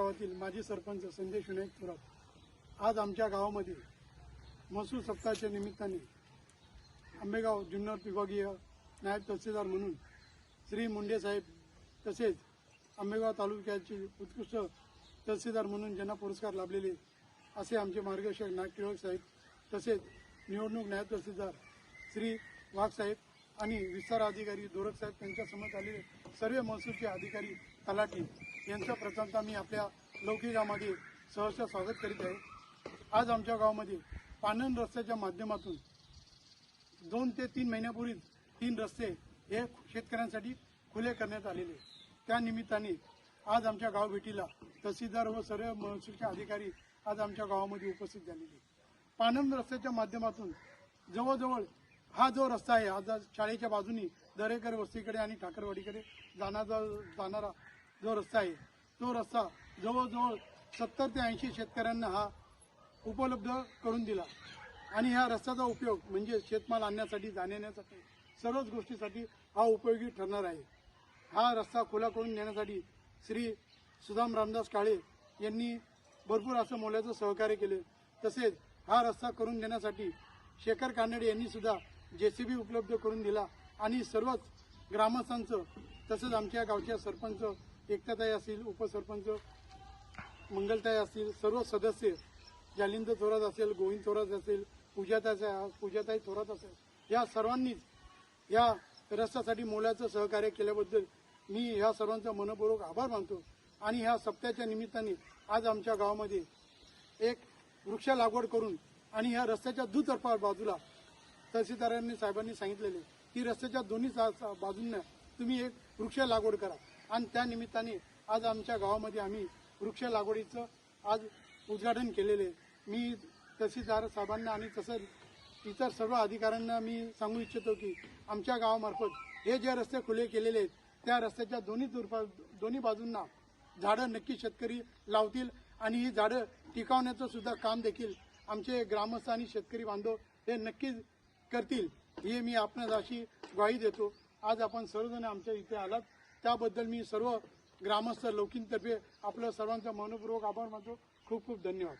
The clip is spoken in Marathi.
गावातील माजी सरपंच संदेश विनायक थोरात. आज आमच्या गावामध्ये महसूल सप्ताहाच्या निमित्ताने आंबेगाव जुन्नर विभागीय नायब तहसीलदार म्हणून श्री मुंडे साहेब तसेच आंबेगाव तालुक्याचे उत्कृष्ट तहसीलदार म्हणून ज्यांना पुरस्कार लाभलेले असे आमचे मार्गदर्शक नाग टिळक साहेब तसेच निवडणूक नायब तहसीलदार श्री वाघ साहेब आणि विस्तार अधिकारी दोरक साहेब त्यांच्यासमोर आलेले सर्व महसूलचे अधिकारी तलाठी यांचा प्रथमतः मी आपल्या लौकिकामध्ये सहसा स्वागत करीत आहे. आज आमच्या गावामध्ये पानन रस्त्याच्या माध्यमातून दोन ते तीन महिन्यापूर्वी तीन रस्ते हे शेतकऱ्यांसाठी खुले करण्यात आलेले. त्या निमित्ताने आज आमच्या गाव भेटीला तहसीलदार व सर्व महसूलचे अधिकारी आज आमच्या गावामध्ये उपस्थित झालेले. पानम रस्त्याच्या माध्यमातून जवळजवळ हा जो रस्ता आहे आज शाळेच्या बाजूनी दरेकर वस्तीकडे आणि ठाकरवाडीकडे जाणारा जाणारा जो रस्ता आहे तो रस्ता जवळजवळ सत्तर ते ऐंशी शेतकऱ्यांना हा उपलब्ध करून दिला. आणि ह्या रस्त्याचा उपयोग म्हणजे शेतमाल आणण्यासाठी जाण्यासाठी सर्वच गोष्टीसाठी हा उपयोगी ठरणार आहे. हा रस्ता खुला करून देण्यासाठी श्री सुदाम रामदास काळे यांनी भरपूर असं मोलाचं सहकार्य केले. तसेच हा रस्ता करून देण्यासाठी शेखर कानडे यांनी सुद्धा जेसीबी उपलब्ध करून दिला आणि सर्वच ग्रामस्थांचं तसंच आमच्या गावच्या सरपंच एकताताई असतील उपसरपंच मंगलताई असतील सर्व सदस्य जालिंद थोरात असेल गोविंद थोरात असेल पूजाताई पूजाताई थोरात असेल या सर्वांनीच या रस्त्यासाठी मोलाचं सहकार्य केल्याबद्दल मी ह्या सर्वांचा मनपूर्वक आभार मानतो. आणि ह्या सप्त्याच्या निमित्ताने आज आमच्या गावामध्ये एक वृक्ष लागवड करून आणि ह्या रस्त्याच्या दुतर्फा बाजूला तहसीलदारांनी साहेबांनी सांगितलेले की रस्त्याच्या दोन्ही सा- सा- बाजूंना तुम्ही एक वृक्ष लागवड करा आणि त्या निमित्ताने आज आमच्या गावामध्ये आम्ही वृक्ष लागवडीचं आज उद्घाटन केलेले आहे. मी तहसीलदार साहेबांना आणि तसंच इतर सर्व अधिकाऱ्यांना मी सांगू इच्छितो की आमच्या गावामार्फत हे जे रस्ते खुले केलेले आहेत त्या रस्त्याच्या दोन्ही दुर्फा दोन्ही बाजूंना झाडं नक्की शेतकरी लावतील आणि ही झाडं टिकवण्याचं सुद्धा काम देखील आमचे ग्रामस्थ आणि शेतकरी बांधव हे नक्कीच करतील हे मी आपणास अशी ग्वाही देतो. आज आपण सर्वजण आमच्या इथे आलात. त्याबद्दल मी सर्व ग्रामस्थ लौकिंतर्फे आपलं सर्वांचा मनपूर्वक आभार मानतो. खूप खूप धन्यवाद.